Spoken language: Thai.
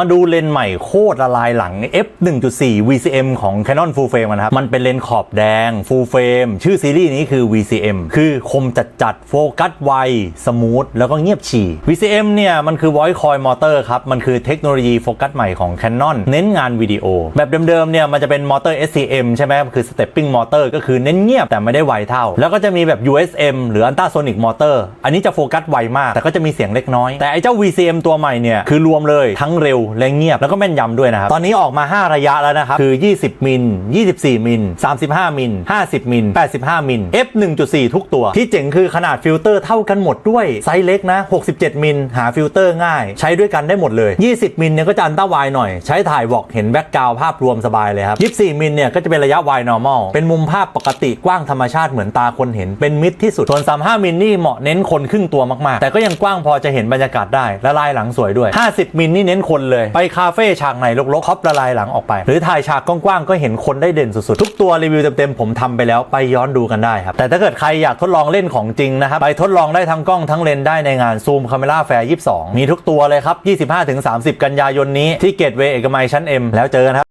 มาดูเลนส์ใหม่โคตรละลายหลัง f 1.4 VCM ของ Canon Full Frame นะครับ มันเป็นเลนส์ขอบแดง Full Frame ชื่อซีรีส์นี้คือ VCM คือคมจัดจัดโฟกัสไว สมูท แล้วก็เงียบฉี่ VCM เนี่ย มันคือ Voice Coil Motor ครับ มันคือเทคโนโลยีโฟกัสใหม่ของ Canon เน้นงานวิดีโอ แบบเดิมๆ เนี่ย มันจะเป็นมอเตอร์ SCM ใช่ไหมคือ Stepping Motor ก็คือเน้นเงียบแต่ไม่ได้ไวเท่า แล้วก็จะมีแบบ USM หรือ Ultrasonic Motor อันนี้จะโฟกัสไวมาก แต่ก็จะมีเสียงเล็กน้อย แต่ไอ้เจ้า VCM ตัวใหม่เนี่ยคือรวมเลยทั้งเร็วและเงียบแล้วก็แม่นยำด้วยนะครับ ตอนนี้ออกมา 5 ระยะแล้วนะครับ คือ 20 มิล 24 มิล 35 มิล 50 มิล 85 มิล f 1.4 ทุกตัว ที่เจ๋งคือขนาดฟิลเตอร์เท่ากันหมดด้วย ไซส์เล็กนะ 67 มิล หาฟิลเตอร์ง่าย ใช้ด้วยกันได้หมดเลย 20 มิลเนี่ยก็จะอันต้าไวหน่อย ใช้ถ่ายวอกเห็นแบ็กกราวภาพรวมสบายเลยครับ 24 มิลเนี่ยก็จะเป็นระยะวาย normal เป็นมุมภาพปกติกว้างธรรมชาติเหมือนตาคนเห็น เป็นมิดที่สุด ส่วน 35 มิลนี่เหมาะเน้นคนครึ่งตัวมากๆ แต่ก็ยังกว้างพอจะเห็นบรรยากาศได้และลายหลังสวยด้วย 50 มิลนี่เน้นคนเลยไปคาเฟ่ฉากไหนลกๆครอบละลายหลังออกไป หรือถ่ายฉากกว้างๆก็เห็นคนได้เด่นสุดๆ ทุกตัวรีวิวเต็มๆผมทำไปแล้วไปย้อนดูกันได้ครับ แต่ถ้าเกิดใครอยากทดลองเล่นของจริงนะครับ ไปทดลองได้ทั้งกล้องทั้งเลนได้ในงานซูมคาเมล่าแฟร์22 มีทุกตัวเลยครับ 25-30 กันยายนนี้ที่เกตเวย์เอกมัยชั้น M แล้วเจอกันครับ